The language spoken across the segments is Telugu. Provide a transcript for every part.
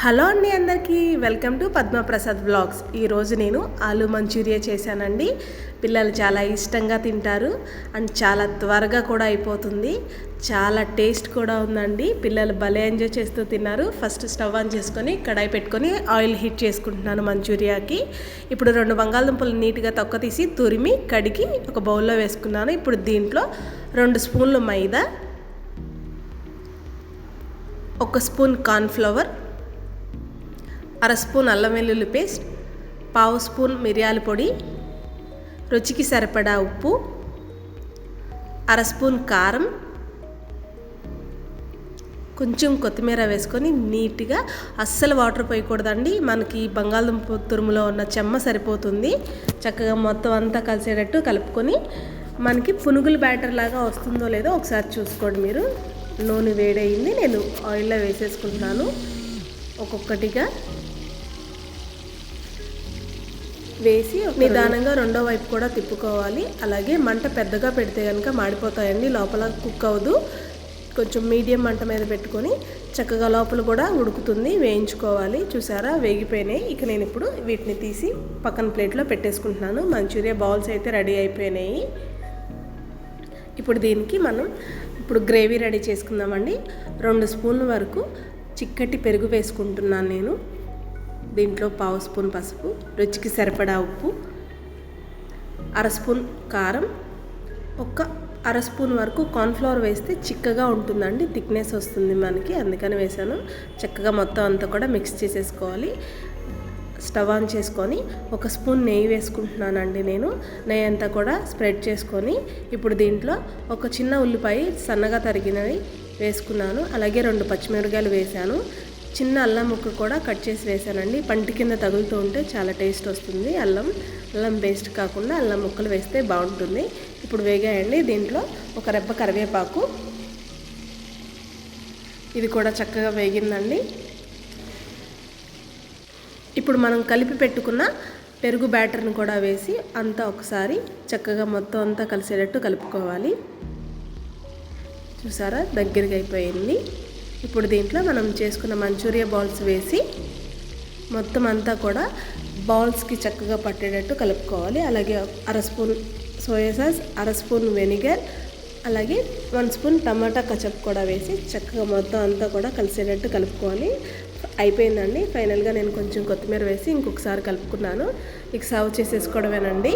హలో అండి అందరికీ. Welcome to Padmaprasad blogs. ఈరోజు నేను ఆలు మంచూరియా చేశానండి. పిల్లలు చాలా ఇష్టంగా తింటారు. అండ్ చాలా త్వరగా కూడా అయిపోతుంది. చాలా టేస్ట్ కూడా ఉందండి. పిల్లలు భలే ఎంజాయ్ చేస్తూ తిన్నారు. ఫస్ట్ స్టవ్ ఆన్ చేసుకొని కడాయి పెట్టుకొని ఆయిల్ హీట్ చేసుకుంటున్నాను మంచూరియాకి. ఇప్పుడు రెండు బంగాళదుంపలు నీట్గా తొక్క తీసి తురిమి కడిగి ఒక బౌల్లో వేసుకున్నాను. ఇప్పుడు దీంట్లో రెండు స్పూన్లు మైదా ఒక స్పూన్ కార్న్ఫ్లవర్ అర స్పూన్ అల్లం వెల్లుల్లి పేస్ట్ పావు స్పూన్ మిరియాల పొడి రుచికి సరిపడా ఉప్పు అర స్పూన్ కారం కొంచెం కొత్తిమీర వేసుకొని నీట్గా అస్సలు వాటర్ పోయకూడదండి. మనకి బంగాళదుంప తురుములో ఉన్న చెమ్మ సరిపోతుంది. చక్కగా మొత్తం అంతా కలిసేటట్టు కలుపుకొని మనకి పునుగులు బ్యాటర్ లాగా వస్తుందో లేదో ఒకసారి చూసుకోండి మీరు. నూనె వేడయింది నేను ఆయిల్లో వేసేసుకుంటున్నాను ఒక్కొక్కటిగా వేసి నిదానంగా రెండో వైపు కూడా తిప్పుకోవాలి. అలాగే మంట పెద్దగా పెడితే కనుక మాడిపోతాయండి. లోపల కుక్ అవ్వదు. కొంచెం మీడియం మంట మీద పెట్టుకొని చక్కగా లోపల కూడా ఉడుకుతుంది. వేయించుకోవాలి. చూసారా? వేగిపోయినాయి. ఇక నేను ఇప్పుడు వీటిని తీసి పక్కన ప్లేట్లో పెట్టేసుకుంటున్నాను. మంచూరియా బౌల్స్ అయితే రెడీ అయిపోయినాయి. ఇప్పుడు దీనికి మనం ఇప్పుడు గ్రేవీ రెడీ చేసుకుందామండి. రెండు స్పూన్ల వరకు చిక్కటి పెరుగు వేసుకుంటున్నాను నేను. దీంట్లో పావు స్పూన్ పసుపు రుచికి సరిపడా ఉప్పు అర స్పూన్ కారం ఒక అర స్పూన్ వరకు కార్న్ఫ్లవర్ వేస్తే చిక్కగా ఉంటుందండి థిక్నెస్ వస్తుంది మనకి అందుకని వేసాను చక్కగా మొత్తం అంతా కూడా మిక్స్ చేసేసుకోవాలి. స్టవ్ ఆన్ చేసుకొని ఒక స్పూన్ నెయ్యి వేసుకుంటున్నానండి నేను. నెయ్యి అంతా కూడా స్ప్రెడ్ చేసుకొని ఇప్పుడు దీంట్లో ఒక చిన్న ఉల్లిపాయ సన్నగా తరిగినవి వేసుకున్నాను. అలాగే రెండు పచ్చిమిరకాయలు వేసాను చిన్న అల్లం ముక్క కూడా కట్ చేసి వేసానండి పంటి కింద తగులుతూ ఉంటే చాలా టేస్ట్ వస్తుంది. అల్లం అల్లం పేస్ట్ కాకుండా అల్లం ముక్కలు వేస్తే బాగుంటుంది. ఇప్పుడు వేగాయండి. దీంట్లో ఒక రెబ్బ కరివేపాకు. ఇది కూడా చక్కగా వేగిందండి. ఇప్పుడు మనం కలిపి పెట్టుకున్న పెరుగు బ్యాటర్ని కూడా వేసి అంతా ఒకసారి చక్కగా మొత్తం అంతా కలిసేటట్టు కలుపుకోవాలి. చూసారా? దగ్గరికి అయిపోయింది. ఇప్పుడు దీంట్లో మనం చేసుకున్న మంచూరియా బాల్స్ వేసి మొత్తం అంతా కూడా బాల్స్కి చక్కగా పట్టేటట్టు కలుపుకోవాలి. అలాగే అర స్పూన్ సోయా సాస్ అర స్పూన్ వెనిగర్ అలాగే వన్ స్పూన్ టమాటా కచప్ కూడా వేసి చక్కగా మొత్తం అంతా కూడా కలిసేటట్టు కలుపుకోవాలి. అయిపోయిందండి. ఫైనల్గా నేను కొంచెం కొత్తిమీర వేసి ఇంకొకసారి కలుపుకున్నాను. ఇక సర్వ్ చేసేసుకోవడమేనండి.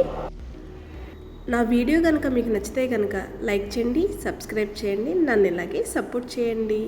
నా వీడియో కనుక మీకు నచ్చితే కనుక లైక్ చేయండి సబ్స్క్రైబ్ చేయండి నన్ను ఇలాగే సపోర్ట్ చేయండి.